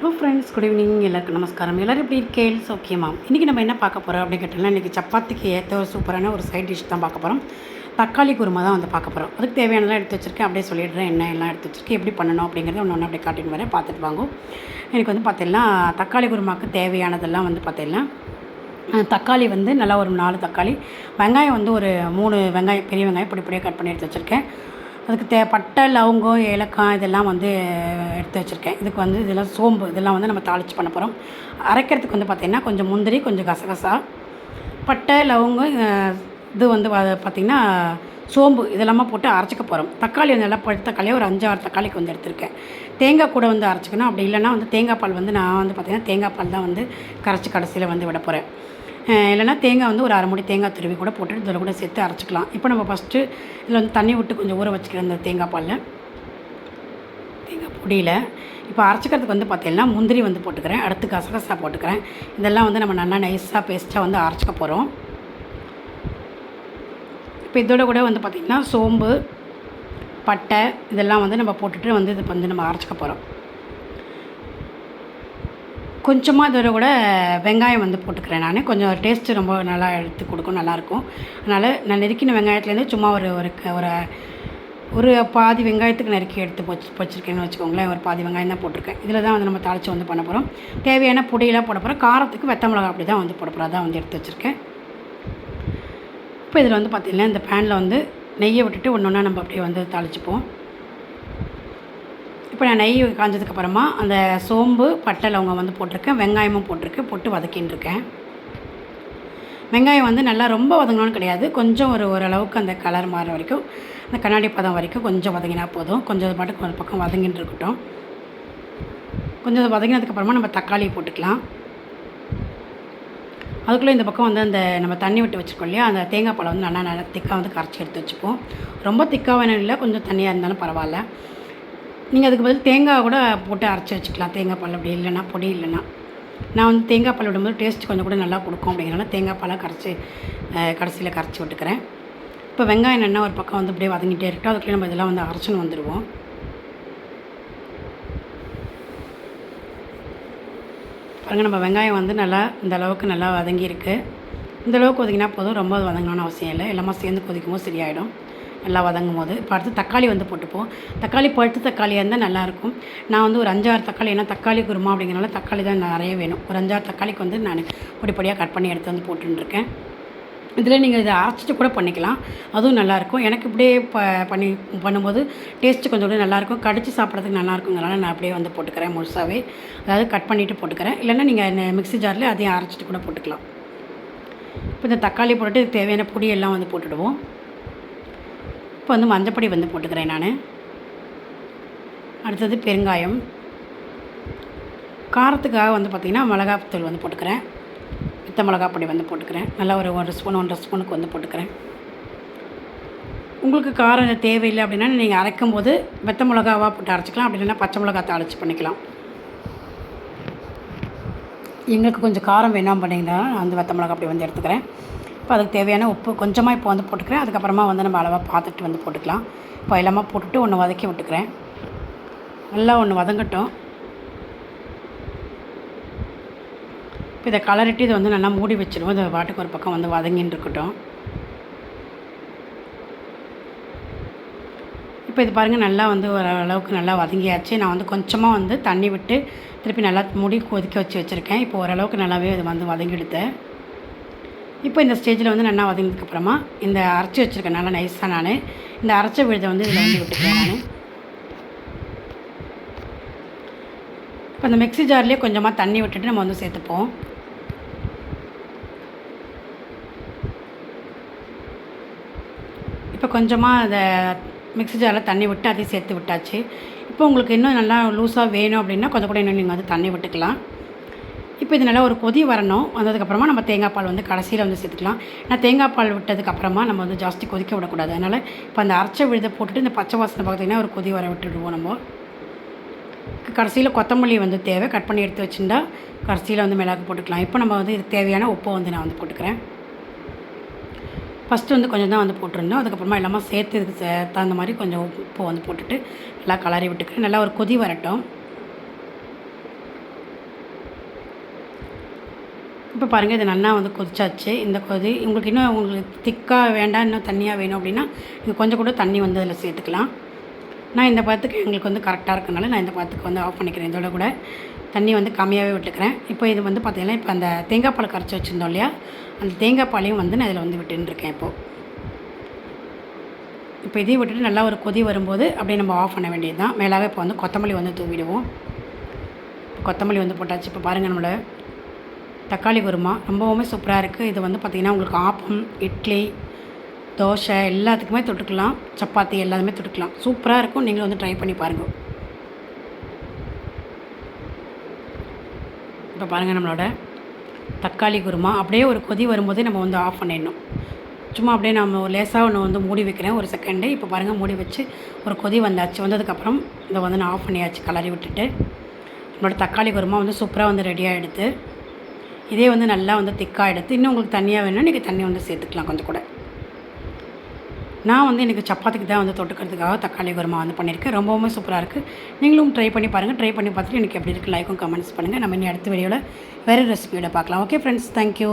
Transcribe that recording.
Hello friends good evening எல்லாருக்கும் நமஸ்காரம். எல்லோரும் எப்படி இருக்கேள் சௌக்கியமா இன்றைக்கி நம்ம என்ன பார்க்க போகிறோம் அப்படின்னு கேட்டோம்னா இன்றைக்கி சப்பாத்திக்கு ஏற்ற ஒரு சூப்பரான ஒரு சைட் டிஷ் தான் பார்க்க போகிறோம் தக்காளி குருமா தான் வந்து பார்க்க போகிறோம் அதுக்கு தேவையானதெல்லாம் எடுத்து வச்சுருக்கேன். அப்படியே சொல்லிடுறேன் என்ன எல்லாம் எடுத்து வச்சுருக்கேன் எப்படி பண்ணணும் அப்படிங்கிறத ஒன்று ஒன்று அப்படியே காட்டிட்டு வரேன். பார்த்துட்டு வாங்கும் எனக்கு வந்து பார்த்தீங்கன்னா தக்காளி குருமாவுக்கு தேவையானதெல்லாம் வந்து பார்த்தீங்கன்னா தக்காளி வந்து நல்லா ஒரு நாலு தக்காளி வெங்காயம் வந்து ஒரு மூணு வெங்காயம் பெரிய வெங்காயம் இப்படி இப்படியே கட் பண்ணி எடுத்து வச்சுருக்கேன். அதுக்கு தே பட்டை லவங்கம் ஏலக்காய் இதெல்லாம் வந்து எடுத்து வச்சுருக்கேன். இதுக்கு வந்து இதெல்லாம் சோம்பு இதெல்லாம் வந்து நம்ம தாளித்து பண்ண போகிறோம் அரைக்கிறதுக்கு வந்து பார்த்திங்கன்னா கொஞ்சம் முந்திரி கொஞ்சம் கசகசா. பட்டை லவங்கம் இது வந்து பார்த்திங்கன்னா சோம்பு இதெல்லாமா போட்டு அரைச்சிக்க போகிறோம் தக்காளி வந்து நல்லா பழுத்த தக்காளியை ஒரு அஞ்சாறு தக்காளிக்கு வந்து எடுத்திருக்கேன். தேங்காய் கூட வந்து அரைச்சிக்கணும். அப்படி இல்லைன்னா வந்து தேங்காய் பால் வந்து நான் வந்து பார்த்திங்கன்னா தேங்காய் பால் தான் வந்து கரைச்சி கடைசியில் வந்து விட போகிறேன் இல்லைன்னா தேங்காய் வந்து ஒரு அரை மூடி தேங்காய் துருவி கூட போட்டு இதில் கூட சேர்த்து அரைச்சிக்கலாம். இப்போ நம்ம ஃபஸ்ட்டு இதில் வந்து தண்ணி விட்டு கொஞ்சம் ஊற வச்சுக்கிறேன் இந்த தேங்காய் பாலில். தேங்காய் பொடியில். இப்போ அரைச்சிக்கிறதுக்கு வந்து பார்த்தீங்கன்னா முந்திரி வந்து போட்டுக்கிறேன். அடுத்து கசகசா போட்டுக்கிறேன். இதெல்லாம் வந்து நம்ம நல்லா நைஸாக பேஸ்ட்டாக வந்து அரைச்சிக்க போகிறோம் இப்போ இதோட கூட வந்து பார்த்திங்கன்னா சோம்பு பட்டை இதெல்லாம் வந்து நம்ம போட்டுட்டு வந்து இது வந்து நம்ம அரைச்சிக்க போகிறோம் கொஞ்சமாக இதோட கூட வெங்காயம் வந்து போட்டுக்கிறேன் நான். கொஞ்சம் டேஸ்ட்டு ரொம்ப நல்லா எடுத்து கொடுக்கும் நல்லாயிருக்கும். அதனால் நான் நெருக்கின வெங்காயத்துலேருந்து சும்மா ஒரு ஒரு க- ஒரு ஒரு பாதி வெங்காயத்துக்கு நறுக்கி எடுத்து போச்சு வச்சுருக்கேன்னு வச்சுக்கோங்களேன். ஒரு பாதி வெங்காயம் தான் போட்டிருக்கேன். இதில் தான் வந்து நம்ம தாளித்து வந்து பண்ண போகிறோம் தேவையான பொடியெல்லாம் போட போகிறோம் காரத்துக்கு வெத்த மிளகா அப்படி தான் வந்து போட போகிறோம் அதான் வந்து எடுத்து வச்சுருக்கேன். இப்போ இதில் வந்து பார்த்திங்கன்னா இந்த பேனில் வந்து நெய்யை விட்டுட்டு ஒன்று ஒன்றா நம்ம அப்படியே வந்து தாளிச்சுப்போம். இப்போ நான் நெய் காஞ்சதுக்கப்புறமா அந்த சோம்பு பட்டை லவங்கம் வந்து போட்டிருக்கேன். வெங்காயமும் போட்டிருக்கேன். போட்டு வதக்கின்னு இருக்கேன் வெங்காயம் வந்து நல்லா ரொம்ப வதங்கணும்னு கிடையாது. கொஞ்சம் ஒரு ஓரளவுக்கு அந்த கலர் மாற வரைக்கும் அந்த கண்ணாடி பதம் வரைக்கும் கொஞ்சம் வதங்கினா போதும். கொஞ்சம் அது பாட்டுக்கு ஒரு பக்கம் வதங்கின்னு இருக்கட்டும். கொஞ்சம் அது வதங்கினதுக்கப்புறமா நம்ம தக்காளி போட்டுக்கலாம். அதுக்குள்ளே இந்த பக்கம் வந்து அந்த நம்ம தண்ணி விட்டு வச்சுருக்கோம் இல்லையா? அந்த தேங்காய் பழம் வந்து நல்லா நல்லா திக்காக வந்து கரைச்சி எடுத்து வச்சுப்போம். ரொம்ப திக்காக வேணும் இல்லை கொஞ்சம் தண்ணியாக இருந்தாலும் பரவாயில்ல. நீங்கள் அதுக்கு பதில் தேங்காய் கூட போட்டு அரைச்சி வச்சுக்கலாம். தேங்காய் பால் அப்படி இல்லைன்னா பொடி இல்லைன்னா. நான் வந்து தேங்காய் பால் விடும்போது டேஸ்ட் கொஞ்சம் கூட நல்லா கொடுக்கும். அப்படிங்கிறனால தேங்காய் பாலை கரைச்சி கடைசியில் கரைச்சி விட்டுக்கிறேன். இப்போ வெங்காயம் என்ன ஒரு பக்கம் வந்து அப்படியே வதங்கிட்டே இருக்கட்டும். அதுக்குள்ளே நம்ம இதெல்லாம் வந்து அரைச்சின்னு வந்துடுவோம் பாருங்கள் நம்ம வெங்காயம் வந்து நல்லா இந்த அளவுக்கு நல்லா வதங்கியிருக்கு. இந்த அளவுக்கு போதும். ரொம்ப வதங்கணும்னு அவசியம் இல்லை. எல்லாமே சேர்ந்து கொதிக்கும் போது சரியாயிடும். நல்லா வதங்கும் போது இப்போ அடுத்து தக்காளி வந்து போட்டுப்போம். தக்காளி பழுத்து தக்காளியாக இருந்தால் நல்லாயிருக்கும். நான் வந்து ஒரு அஞ்சாறு தக்காளி ஏன்னா தக்காளி குருமா அப்படிங்கிறனால தக்காளி தான் நிறைய வேணும். ஒரு அஞ்சாறு தக்காளிக்கு வந்து நான் பொடிப்படியாக கட் பண்ணி எடுத்து வந்து போட்டுருக்கேன் இதில் நீங்கள் இதை அரைச்சிட்டு கூட பண்ணிக்கலாம். அதுவும் நல்லாயிருக்கும். எனக்கு இப்படியே ப பண்ணி பண்ணும்போது டேஸ்ட்டு கொஞ்சம் கூட நல்லாயிருக்கும். கடிச்சு சாப்பிட்றதுக்கு நல்லாயிருக்குங்கிறனால நான் அப்படியே வந்து போட்டுக்கிறேன் முழுசாகவே அதாவது கட் பண்ணிவிட்டு போட்டுக்கிறேன். இல்லைன்னா நீங்கள் மிக்ஸி ஜாரில் அதையும் அரைச்சிட்டு கூட போட்டுக்கலாம். இப்போ இந்த தக்காளி போட்டுட்டு தேவையான பொடியெல்லாம் வந்து போட்டுடுவோம். இப்போ வந்து மஞ்சப்பொடி வந்து போட்டுக்கிறேன் நான். அடுத்தது பெருங்காயம். காரத்துக்காக வந்து பார்த்திங்கன்னா மிளகாத்தூள் வந்து போட்டுக்கிறேன். பித்த மிளகா பொடி வந்து போட்டுக்கிறேன். நல்லா ஒரு ஒரு ஸ்பூன் ஒன்றரை ஸ்பூனுக்கு வந்து போட்டுக்கிறேன். உங்களுக்கு காரம் தேவையில்லை அப்படின்னா நீங்கள் அரைக்கும் போது வெத்த மிளகாவாக போட்டு அரைச்சிக்கலாம். அப்படி இல்லைன்னா பச்சை மிளகா தாளிச்சு பண்ணிக்கலாம். எங்களுக்கு கொஞ்சம் காரம் வேணாம் பண்ணிங்கன்னா நான் வந்து வெத்த மிளகா அப்படி வந்து எடுத்துக்கிறேன். இப்போ அதுக்கு தேவையான உப்பு கொஞ்சமாக இப்போ வந்து போட்டுக்கிறேன். அதுக்கப்புறமா வந்து நம்ம அளவாக பார்த்துட்டு வந்து போட்டுக்கலாம். இப்போ எல்லாமே போட்டுட்டு ஒன்று வதக்கி விட்டுக்கிறேன். நல்லா ஒன்று வதங்கட்டும். இப்போ இதை கலரிட்டு இதை வந்து நல்லா மூடி வச்சிருவோம். இதை பாட்டுக்கு ஒரு பக்கம் வந்து வதங்கின்னு இருக்கட்டும். இப்போ இது பாருங்கள் நல்லா வந்து ஓரளவுக்கு நல்லா வதங்கியாச்சு. நான் வந்து கொஞ்சமாக வந்து தண்ணி விட்டு திருப்பி நல்லா மூடி கொதிக்க வச்சு வச்சுருக்கேன். இப்போ ஓரளவுக்கு நல்லாவே இது வந்து வதங்கி எடுத்தேன் இப்போ இந்த ஸ்டேஜில் வந்து நல்லா வதங்கினதுக்கப்புறமா இந்த அரைச்சி வச்சுருக்கேன் நல்லா நைஸாக நான் இந்த அரைச்ச விழுதை வந்து இதில் வந்து விட்டுக்கிறேன் நான். இப்போ இந்த மிக்ஸி ஜார்லேயே கொஞ்சமாக தண்ணி விட்டுட்டு நம்ம வந்து சேர்த்துப்போம். இப்போ கொஞ்சமாக அதை மிக்ஸி ஜாரில் தண்ணி விட்டு அதையும் சேர்த்து விட்டாச்சு. இப்போ உங்களுக்கு இன்னும் நல்லா லூஸாக வேணும் அப்படின்னா கொஞ்சம் கூட இன்னும் நீங்கள் வந்து தண்ணி விட்டுக்கலாம். இப்போ இது நல்லா ஒரு கொதி வரணும். வந்ததுக்கப்புறமா நம்ம தேங்காய் பால் வந்து கடைசியில் வந்து சேர்த்துக்கலாம். நான் தேங்காய் பால் விட்டதுக்கப்புறமா நம்ம வந்து ஜாஸ்தி கொதிக்க விடக்கூடாது. அதனால் இப்போ அந்த அரைச்ச விழுதை போட்டுட்டு இந்த பச்சை வாசனை பார்த்திங்கன்னா ஒரு கொதி வர விட்டுடுவோம் நம்ம. கடைசியில் கொத்தமல்லி வந்து தேவை. கட் பண்ணி எடுத்து வச்சுருந்தா கடைசியில் வந்து மிளகு போட்டுக்கலாம். இப்போ நம்ம வந்து இதுக்கு தேவையான உப்பை வந்து நான் வந்து போட்டுக்கிறேன். ஃபஸ்ட்டு வந்து கொஞ்சம் தான் வந்து போட்டிருந்தோம். அதுக்கப்புறமா எல்லாமே சேர்த்து இதுக்கு தகுந்த மாதிரி கொஞ்சம் உப்பு வந்து போட்டுட்டு நல்லா கலரி விட்டுக்கிறேன். நல்லா ஒரு கொதி வரட்டும். இப்போ பாருங்கள் இது நல்லா வந்து கொதிச்சாச்சு. இந்த கொதி உங்களுக்கு இன்னும் உங்களுக்கு திக்காக வேண்டாம் இன்னும் தண்ணியாக வேணும் அப்படின்னா நீங்கள் கொஞ்சம் கூட தண்ணி வந்து அதில் சேர்த்துக்கலாம். நான் இந்த பதத்துக்கு எங்களுக்கு வந்து கரெக்டாக இருக்கனால நான் இந்த பதத்துக்கு வந்து ஆஃப் பண்ணிக்கிறேன். இதோட கூட தண்ணி வந்து கம்மியாகவே விட்டுக்கிறேன். இப்போ இது வந்து பார்த்திங்கன்னா இப்போ அந்த தேங்காய் பால் கரைச்சி வச்சுருந்தோம் இல்லையா? அந்த தேங்காய் பாலையும் வந்து நான் இதில் வந்து விட்டுருக்கேன் இப்போது இப்போ இதையும் விட்டுட்டு நல்லா ஒரு கொதி வரும்போது அப்படியே நம்ம ஆஃப் பண்ண வேண்டியது தான் மேலாக இப்போ வந்து கொத்தமல்லி வந்து தூவிடுவோம். கொத்தமல்லி வந்து போட்டாச்சு. இப்போ பாருங்கள் நம்மளோட தக்காளி குருமா. ரொம்பவுமே சூப்பராக இருக்குது இது வந்து பார்த்திங்கன்னா உங்களுக்கு ஆப்பம் இட்லி தோசை எல்லாத்துக்குமே தொட்டுக்கலாம். சப்பாத்தி எல்லாத்துமே தொட்டுக்கலாம். சூப்பராக இருக்கும். நீங்களும் வந்து ட்ரை பண்ணி பாருங்கள் இப்போ பாருங்கள் நம்மளோட தக்காளி குருமா. அப்படியே ஒரு கொதி வரும்போதே நம்ம வந்து ஆஃப் பண்ணிடணும். சும்மா அப்படியே நம்ம ஒரு லேசாக ஒன்று வந்து மூடி வைக்கிறேன். ஒரு செகண்டு இப்போ பாருங்கள் மூடி வச்சு ஒரு கொதி வந்தாச்சு. வந்ததுக்கப்புறம் இதை வந்து நான் ஆஃப் பண்ணியாச்சு. கலரி விட்டுட்டு. நம்மளோட தக்காளி குருமா வந்து சூப்பராக வந்து ரெடி ஆகிடுது இதே வந்து நல்லா வந்து திக்காக எடுத்து இன்னும் உங்களுக்கு தண்ணியாக வேணும்னா நீங்கள் தண்ணி வந்து சேர்த்துக்கலாம் கொஞ்சம் கூட. நான் வந்து எனக்கு சப்பாத்திக்கு தான் வந்து தொட்டுக்கிறதுக்காக தக்காளி குருமா வந்து பண்ணியிருக்கேன். ரொம்பவுமே சூப்பராக இருக்குது நீங்களும் ட்ரை பண்ணி பாருங்கள் ட்ரை பண்ணி பார்த்துட்டு எனக்கு எப்படி இருக்குது லைக்கும் கமெண்ட்ஸ் பண்ணுங்கள் நம்ம இனி அடுத்த வீடியோவில் வேறு ரெசிபியோட பார்க்கலாம். Okay friends thank you